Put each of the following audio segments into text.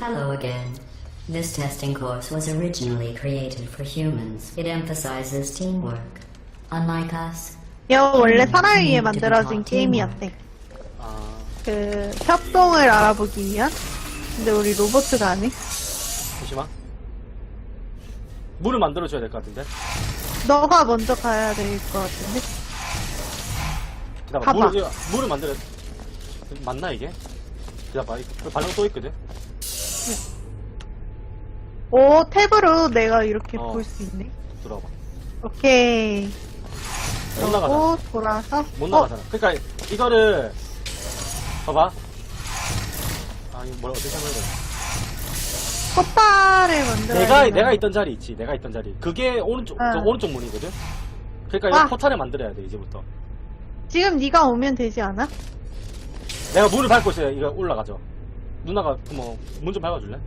Hello again. This testing course was originally created for humans. It emphasizes teamwork. Unlike us, 이거 원래 사람을 위해 만들어진 게임이었대. 아, 그 협동을 알아보기 위한. 근데 우리 로봇가 안 해. 잠시만. 물을 만들어줘야 될 것 같은데. 너가 먼저 가야 될 것 같은데. 기다려. 봐봐. 물을, 물을 만들어. 맞나, 이게? 기다려봐. 이거 반응 또 있거든? 오 탭으로 내가 이렇게 어. 볼 수 있네. 들어봐. 오케이. 못 나가잖아. 그리고 돌아서. 못 어, 나가잖아. 그러니까 이거를 봐봐. 아 이거 뭘 어떻게 설명해야 돼? 꽃다를 만들어. 내가 내가 있던 자리 있지. 내가 있던 자리. 그게 오른쪽 응. 그 오른쪽 문이거든. 그러니까 아. 이 포탈을 만들어야 돼 이제부터. 지금 네가 오면 되지 않아? 내가 문을 밟고 있어야 이거 올라가죠. 누나가 뭐 문 좀 밟아줄래?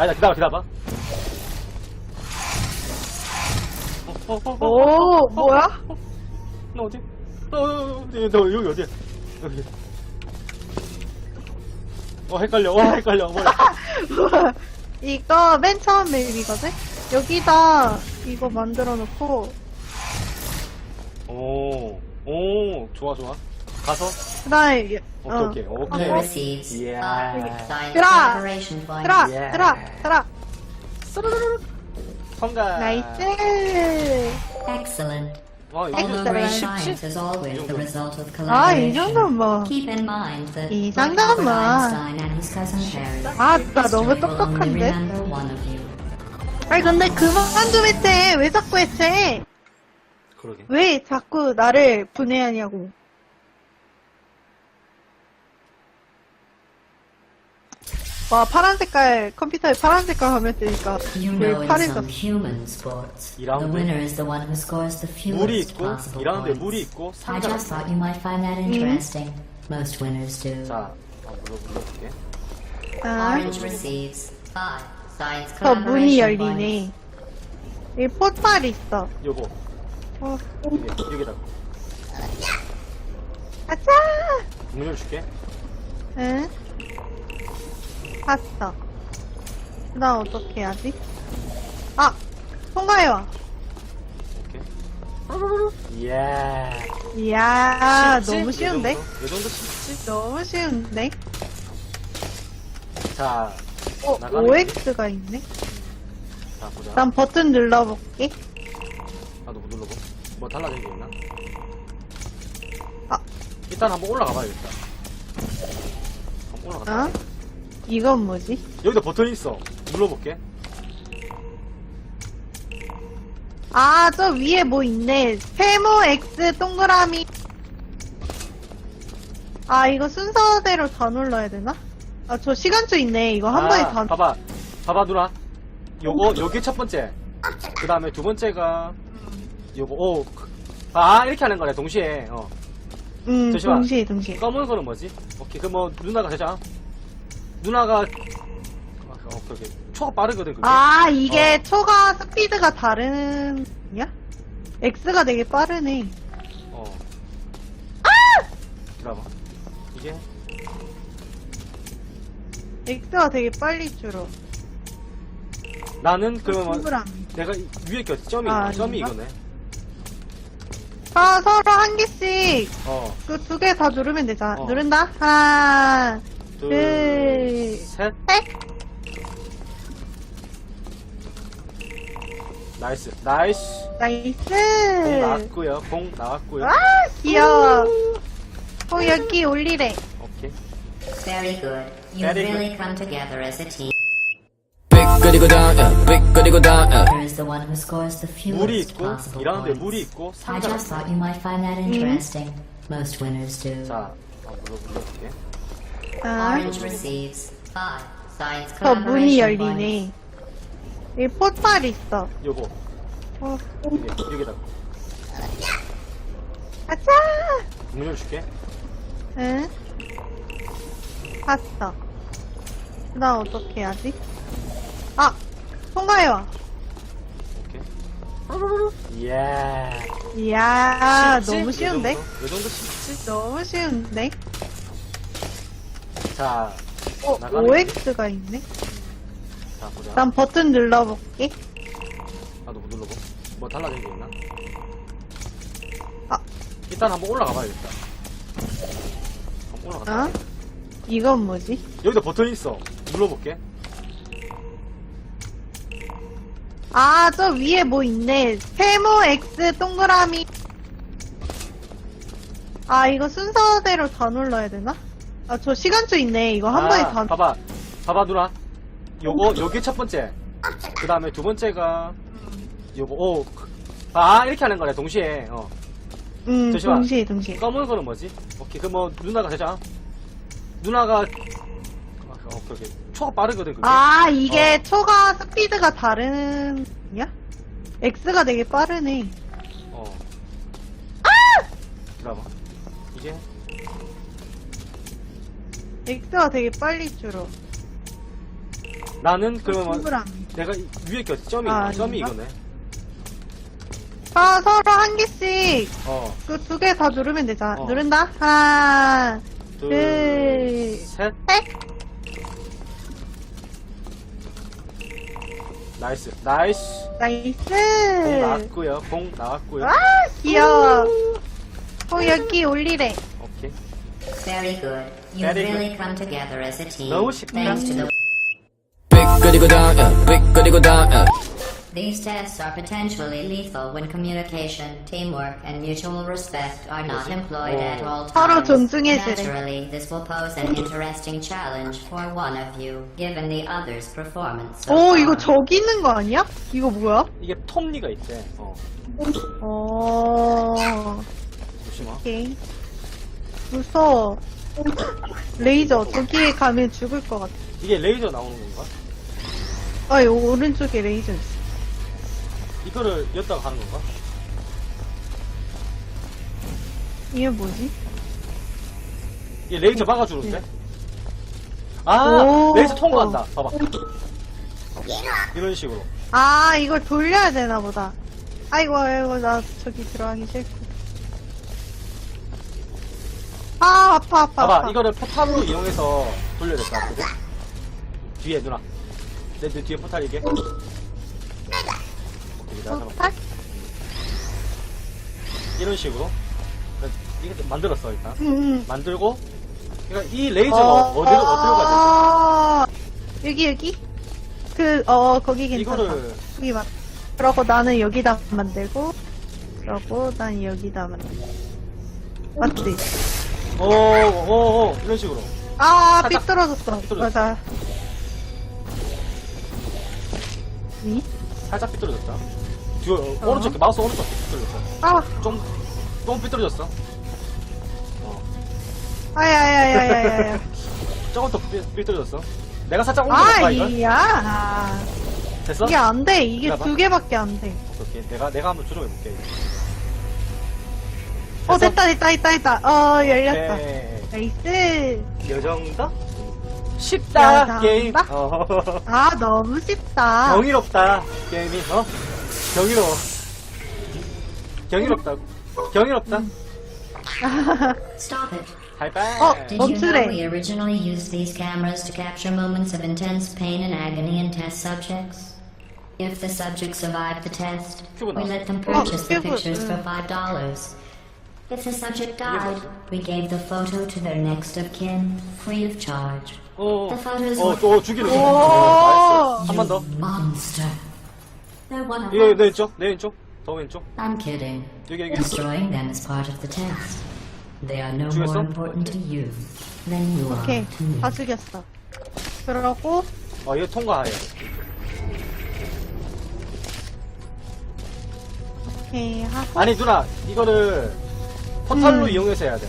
아니다 기다려 기다려봐. 어, 어, 어, 어, 어, 오 뭐야? 너 어디? 어, 어, 어, 너, 너 여기 어디야? 여기. 어 헷갈려. 어 헷갈려. 뭐야? 이거 맨 처음 맵이거든? 여기다 이거 만들어 놓고 오, 오, 좋아, 좋아. 가서, 그다음에 오케이, 어. 오케이, 오케이. 들어 예. 들어 들어 성가. 나이스 Excellent. 어, 이거 Although Excellent. great 쉽지? science is always the result of 아 이 collaboration. 정도면 뭐 Keep in mind that 이 like 정도면. Einstein and his cousin Harry, 아, 나 너무 history will only 똑똑한데? remember one of you. 아니 근데 그만 좀 해체 왜 자꾸 해체 그러게. 왜 자꾸 나를 분해하냐고 와 파란 색깔 컴퓨터에 파란 색깔 화면 뜨니까 You 왜 know in 파래져 some human sports, the 이라운드. winner is the one who scores the 물이 fewest 있고, possible 이라운드에. 물이 있고, I 상자가 just 있어. thought you might find that interesting. Most winners do. 자, 어, 물어, 물어볼게. 아, Orange receives five science 저 문이 collaboration points. 열리네 여기 포탈 있어 요거, 어, 여기, 여기다. 가자 문 열어줄게. 응 봤어 그 다음 어떻게 해야지 아 통과해와 오케이. 이야. 이야 쉽지? 너무 쉬운데 이 정도, 이 정도 쉽지? 너무 쉬운데 자, 어 나가는 OX가 있네 자, 보자. 난 버튼 눌러볼게 나도 못 눌러보. 뭐 달라진 게 있나? 아. 일단 한번 올라가 봐야겠다. 한번 올라가. 어? 이건 뭐지? 여기다 버튼이 있어. 눌러볼게. 아, 저 위에 뭐 있네. 세모 X 동그라미. 아, 이거 순서대로 다 눌러야 되나? 아, 저 시간초 있네. 이거 한 아, 번에 다. 봐봐. 봐봐, 누나. 요거, 요게 첫 번째. 그 다음에 두 번째가, 요거, 오. 그- 아, 이렇게 하는 거네, 동시에. 어. 음, 잠시만. 동시에, 동시에. 검은 거는 뭐지? 오케이, 그 뭐, 누나가 되자. 누나가, 아, 오케이, 오케이. 초가 빠르거든, 그게. 아, 이게 어. 초가 스피드가 다른, 야? X가 되게 빠르네. 어. 기다려봐. 이게, X가 되게 빨리 줄어. 나는 그러면. 내가 이- 위에 꼈지. 점이, 아, 점이 아닌가? 이거네. 아, 서로 한 개씩. 어. 그 두 개 다 누르면 되잖아. 어. 누른다? 하나, 둘, 둘, 셋. 셋. 나이스. 나이스. 나이스. 공 나왔고요. 공 나왔고요. 와, 귀여워. 어, 여기 올리래. 오케이. Very good. You Very really come together as a team. 삐끗이고 down, yeah. 삐끗이고 down, yeah. Winner is the one who scores the 물이 fewest 있고, possible points. 물이 있고, I 상자가 just 있어. thought you might find that interesting. Most winners do. 자, 어, 물어, 물어볼게. 아, 저 문이 열리네. 여기 포탈 있어. 요거, 어, 여기, 여기다. 가자. 문 열어줄게. 응. 봤어. 그 다음 어떻게 해야지? 아, 통과해와. 오케이. 이야. 이야, 쉽지? 너무 쉬운데? 이 정도 쉽지? 너무 쉬운데? 자, 어, 나가는 OX가 있네? 자, 보자. 난 버튼 눌러볼게. 나도 못 눌러보. 뭐 달라진 게 있나? 아. 일단 한번 올라가 봐야겠다. 한번 올라가. 어? 이건 뭐지? 여기다 버튼이 있어. 눌러볼게. 아, 저 위에 뭐 있네. 세모 X 동그라미. 아, 이거 순서대로 다 눌러야 되나? 아, 저 시간초 있네. 이거 한 아, 번에 다. 봐봐. 봐봐, 누나. 요거, 요게 첫 번째. 그 다음에 두 번째가, 요거, 오. 아, 이렇게 하는 거네, 동시에. 어. 음, 잠시만. 동시에, 동시에. 검은 거는 뭐지? 오케이, 그 뭐, 누나가 되자. 누나가, 아, 오케이, 오케이. 초가 빠르거든, 그게. 아, 이게 어. 초가 스피드가 다른, 야? X가 되게 빠르네. 어. 기다려봐. X가 되게 빨리 줄어. 나는 그러면, 동그라미. 내가 이- 위에 게 점이, 아, 점이 아닌가? 이거네. 아, 서로 한 개씩. 어. 그 두 개 다 누르면 되잖아. 어. 누른다? 하나, 둘, 둘, 셋. 셋. 나이스. 나이스. 나이스. 공 나왔고요. 공 나왔고요. 와, 귀여워. 어, 여기 올리래. 오케이. Very good. You've Very good. really come together as a team. 너무 쉽다. Thanks to the 삐끗이고 down, yeah, 삐끗이고 down, yeah. These tests are potentially lethal when communication, teamwork, and mutual respect are not employed at all 서로 times. 존중해주래. Naturally, this will pose an interesting challenge for one of you, given the other's performance. So 오, far. 이거 저기 있는 거 아니야? 이거 뭐야? 이게 톱니가 있대. 어. 어, 조심하. 오케이. 무서워. 레이저, 저기에 가면 죽을 것 같아. 이게 레이저 나오는 건가? 아, 이 오른쪽에 레이저 있어. 이거를 였다가 가는 건가? 이게 뭐지? 이게 레이저 막아주는데? 네. 아, 오. 레이저 통과한다. 봐봐. 이런 식으로. 아, 이걸 돌려야 되나 보다. 아이고, 아이고, 나 저기 들어가기 싫고. 아, 아파, 아파, 봐봐, 아파. 이거를 포탑으로 이용해서 돌려야 될 것 같거든? 뒤에, 누나. 내, 내 뒤에 포탈 이게. 오케이, 내가 잡아. 포탈? 이런 식으로. 이게 만들었어, 일단. 응, 응. 만들고, 그러니까 이 레이저가 어, 디로 어디로 가지? 아, 여기, 여기? 그, 어, 거기 괜찮다. 이거를, 여기 맞. 그러고 나는 여기다 만들고, 그러고 난 여기다 만들고. 맞지? 오, 오, 오, 이런 식으로. 아, 살짝 삐뚤어졌어. 삐뚤어졌어. 맞아. 니? 살짝 삐뚤어졌다. 뒤에, 어, 오른쪽, 마우스 오른쪽 삐뚤어졌어. 아, 좀, 좀 삐뚤어졌어. 어. 아야야야야야야. 조금 더 삐, 삐뚤어졌어. 내가 살짝 아, 이걸? 이야. 됐어? 이게 안 돼. 이게. 두 개밖에 안 돼. 오케이, 내가, 내가 한번 조정해볼게. 어 됐다 됐다 됐다 됐다. 어 열렸다. 네. 나이스. 요 정도? 쉽다, 야, 게임. 나- 어. 아 너무 쉽다. 경이롭다, 게임이. 어? 경이로워. 경이롭다고. 경이롭다. Stop it. 하이파이. 어, Did you know we originally used these cameras to capture moments of intense pain and agony in test subjects? If the subject survived the test, we let them purchase the pictures for $5. If the subject died, we gave the photo to their next of kin, free of charge. 어, The photos 어, were 또 죽이는 거. 한 번 더. monster. They're one of 예, 내 us. 왼쪽, 내 왼쪽. 더 왼쪽. I'm kidding. 여기, 여기. Destroying them is part of the test. They are no 죽였어? more important to you than you are 오케이. to me. 다 죽였어. 그러고, 어, 이거 통과해. 오케이 하고. 아니, 누나, 이거를 포탈로 음. 이용해서 해야 돼.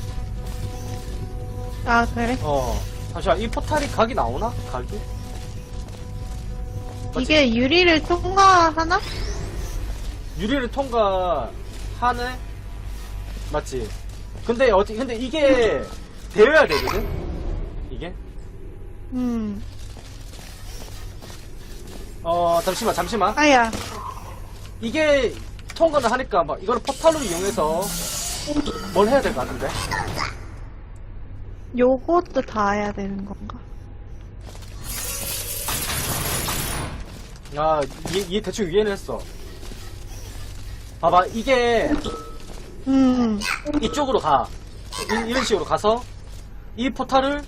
아, 그래? 어. 잠시만, 이 포탈이 각이 나오나? 각이? 맞지? 이게 유리를 통과하나? 유리를 통과하네? 맞지? 근데 어디, 근데 이게 되어야 되거든? 이게? 음. 어, 잠시만, 잠시만. 아야. 이게 통과를 하니까 막 이거를 포탈로 이용해서 뭘 해야 될 것 같은데? 요것도 다 해야 되는 건가? 아, 이해, 이해 대충 이해는 했어. 봐봐, 이게 음, 이쪽으로 가. 이, 이런 식으로 가서 이 포탈을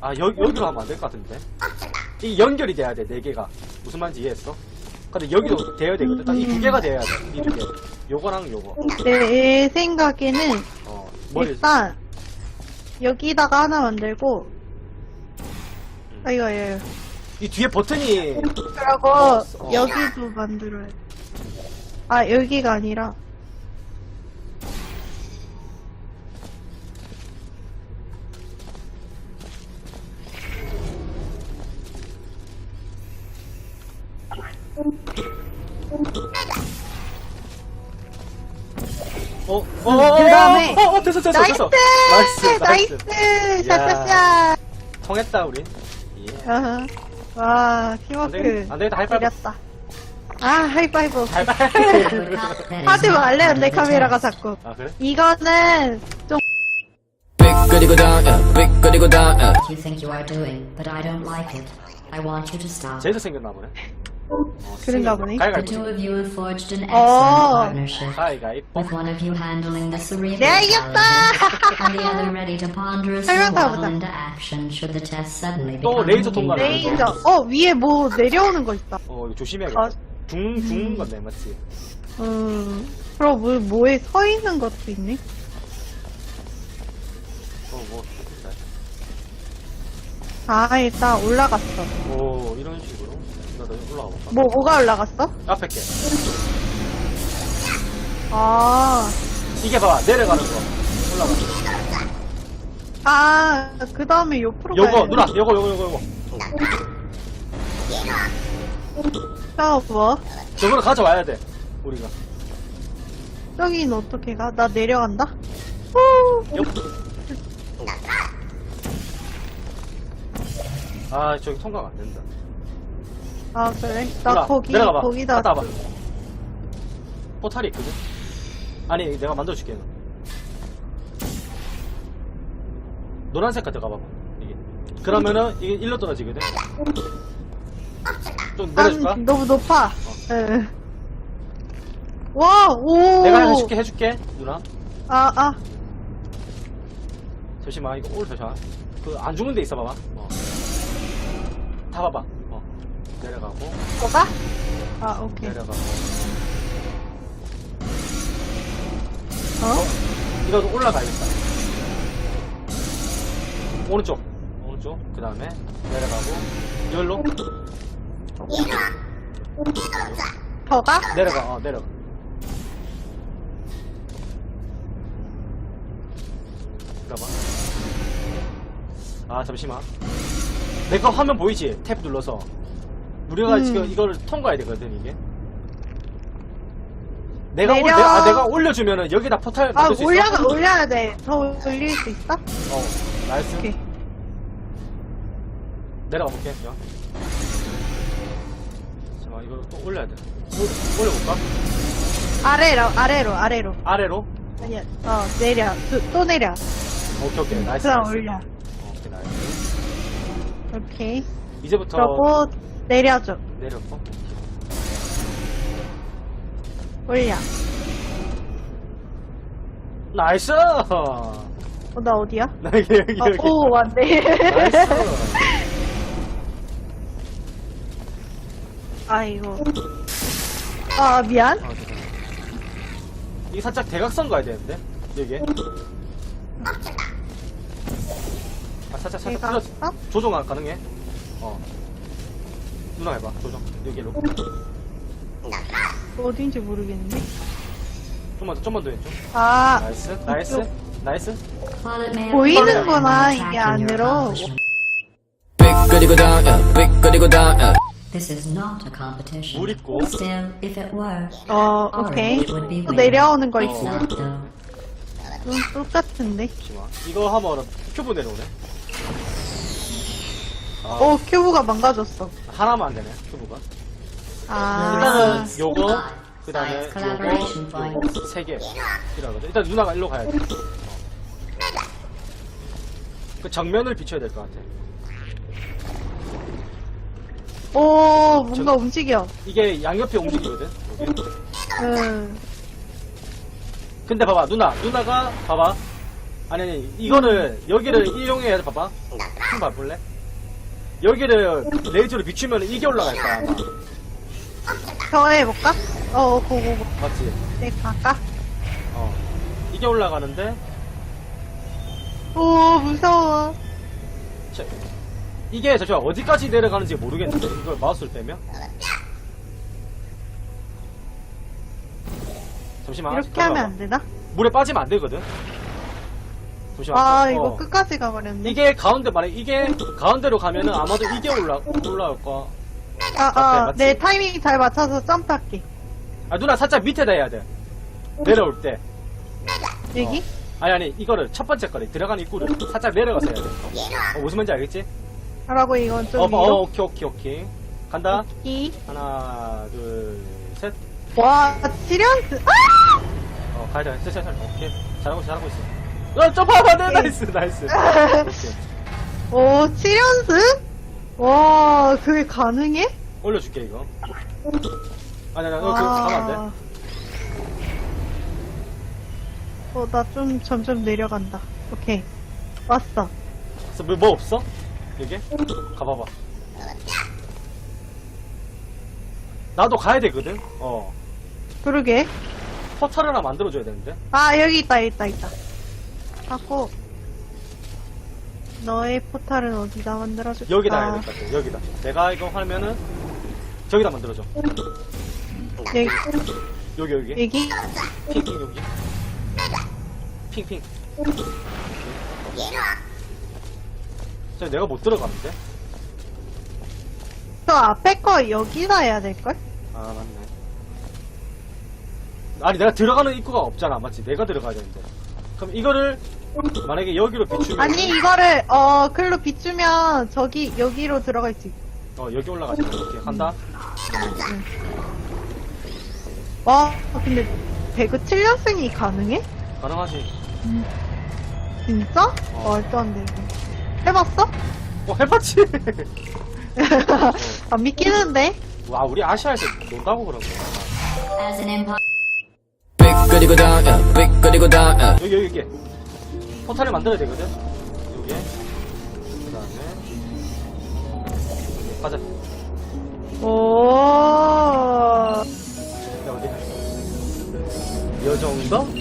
아 여, 여기로 하면 안 될 것 같은데 이 연결이 돼야 돼 네 개가 무슨 말인지 이해했어? 근데 여기도 돼야 되거든 딱 이 두 개가 돼야 돼 이 두 개 요거랑 요거 내 생각에는 어 머리 일단 여기다가 하나 만들고 아 이거 예. 이 뒤에 버튼이 그리고 어. 여기도 만들어야 돼. 아 여기가 아니라 어? 어? 어? 어? 그다음에 어? 어? 됐어 됐어 나이스 됐어 나이스 나이스 야. 샤샤샤 통했다 우리 예. 와안 팀워크 되겠다 안 되겠다 하이파이브 이렸다 아 하이파이브 하이파이브 하지 말래요 내 카메라가 자꾸 아 그래? 이거는 좀 down, yeah. 삐끗이고 down, yeah. you think you are doing, but I don't like it. I want you to stop. 제대로 생겼나 보네 어, 그런가 보네. The 가위가위보 two of you have forged an excellent Oh. partnership. 가위가위보 With one of you handling the cerebral 네, 이겼다! intelligence, and the other ready to ponderously 설명서 waddle 보자. into action should the test suddenly 또 become 레이저 통과를 dangerous. 레이저 어 위에 뭐 내려오는 거 있다 어 이거 조심해야겠다 아. 죽, 죽는 건데 맞지? 음 그럼 뭐, 뭐에 서 있는 것도 있네 어뭐 아 일단 올라갔어 오 이런 식으로 나도 올라가 볼까? 뭐 뭐가 올라갔어? 앞에 게 아, 이게 봐봐 내려가는 거 올라가 아, 그 다음에 옆으로 요거 가야 누나 요거 요거 요거 요거 자, 뭐? 저거를 가져와야 돼 우리가 저긴 어떻게 가? 나 내려간다? 후. 요. 아 저기 통과가 안 된다 아, 그래? 나 누나, 거기, 내려가봐 거기다. 갔다 와봐 포탈이 있거든 아니 내가 만들어줄게 노란 색깔 들어가 봐봐 이게 그러면은 이게 일로 떨어지거든 좀 내려줄까? 아, 너무 높아. 예. 와, 오. 내가 해줄게 해줄게 누나 아, 아. 잠시만 이거 올 잠시만 그 안 죽는 데 있어 봐봐 어. 다 봐봐 어. 내려가고. 뭐가? 아, 오케이. 내려가고. 어? 이거 올라가야겠다. 오른쪽. 오른쪽. 그 다음에 내려가고. 여기로. 더가? 내려가. 어 내려가. 봐봐 아 잠시만. 내 거 화면 보이지? 탭 눌러서 우리가 음. 지금 이거를 통과해야 되거든 이게 내가 올, 내려. 내가, 아, 내가 올려주면은 여기다 포탈 아, 만들 수 있어? 올려가, 올려야 돼. 더 올릴 수 있어? 어 나이스 오케이. 내려가 볼게 요 잠깐만 이거 또 올려야 돼 올- 올려볼까? 아래로, 아래로, 아래로. 아래로? 아니야, 어, 내려. 또, 또 내려. 오케이 오케이 나이스 그다음 나이스. 올려. 오케이 나이스 오케이. 이제부터 그러고, 내려줘. 내렸고 올려. 나이스 어, 나 어디야? 나 여기 여기 아, 여기 오, 왔네. 나이스 아이고. 아, 미안. 아, 죄송해요. 이게 살짝 대각선 가야 되는데 여기에 아 살짝 살짝 내가, 틀어 어? 조정 안 가능해? 어 누나 해봐 조정 여기로 어딘지 모르겠는데. 좀만 더 좀만 더 왼쪽 아, 나이스 나이스 나이스 보이는구나, 이게 안으로. accomplishment, 삐끗이고 down, yeah. 삐끗이고 down, yeah. This is not a competition. 물 있고. Still, if it were, 어, 오케이. orange would be 또 winning. 내려오는 거 It's 있어. not though. 좀 똑같은데. 잠시만 이거 하면 큐브 내려오네 아, 오, 큐브가 망가졌어. 하나만 안 되네 큐브가. 아, 일단은 요거 Science 그 다음에 요거 세개. 필요하거든. 일단 누나가 일로 가야 돼그 정면을 비춰야 될 것 같아. 오, 뭔가 움직여. 이게 양옆에 움직이거든. 여기. 응. 근데 봐봐 누나 누나가 봐봐. 아니 아니 이거를 여기를 이용해야 돼 봐봐. 한번 봐볼래? 여기를 레이저로 비추면 이게 올라갈 거야 아마 저 해볼까? 어, 고고 고. 맞지? 네, 갈까? 어 이게 올라가는데 오, 무서워. 자, 이게 잠시만 어디까지 내려가는지 모르겠는데 이걸 마우스를 빼면 잠시만 이렇게 잠깐만. 하면 안 되나? 물에 빠지면 안 되거든 잠시만 아, 어. 이거 끝까지 가버렸네. 이게 가운데 만약 이게 가운데로 가면은 아마도 이게 올라 올라올 거야 아, 앞에 아, 맞지? 내 타이밍 잘 맞춰서 점프할게. 아 누나 살짝 밑에다 해야 돼 내려올 때 여기? 아니 아니 이거를 첫 번째 거리 들어간 입구를 살짝 내려가서 해야 돼 어, 무슨 말인지 알겠지? 하라고 이건 좀 어, 위로. 어 오케이 오케이 오케이 간다 이. 하나 둘 셋 와, 시리언스. 아! 어, 가자. 자, 오케이. 잘하고 있어, 잘하고 있어. 어, 점프하면 안 돼. 나이스, 나이스. 오케이. 오, 시리언스? 와, 그게 가능해? 올려줄게, 이거. 아니, 아니, 너 그거 가면 안 돼. 어, 나 좀 점점 내려간다. 오케이. 왔어. 그래서 뭐, 뭐 없어? 여기? 가봐봐. 나도 가야 되거든? 어. 그러게. 포탈 하나 만들어줘야 되는데. 아, 여기 있다, 있다, 있다. 하고, 너의 포탈은 어디다 만들어줄까? 여기다 해야 될 것 같아. 여기다. 내가 이거 하면은, 저기다 만들어줘. 여기, 여기, 여기. 여기? 핑핑, 여기. 핑핑. 저 내가 못 들어가는데? 저 앞에 거 여기다 해야 될걸? 아 맞네 아니 내가 들어가는 입구가 없잖아 맞지 내가 들어가야 되는데 그럼 이거를 만약에 여기로 비추면 아니, 이거를, 어, 글로 비추면 저기, 여기로 들어갈 수 있어. 어 여기 올라가자 이렇게 간다 와, 근데, 배그 7연승이 가능해? 가능하지 진짜? 어. 말도 안 돼. 이거. 해봤어? 어 해봤지 안 믿기는데? 와 우리 아시아에서 논다고 그런 거야 As an empire. 삐끗이고 down yeah 삐끗이고 down yeah 여기 여기 여기 포탈을 만들어야 되거든 여기에 그 다음에 가자 오. 야 어디 이 정도?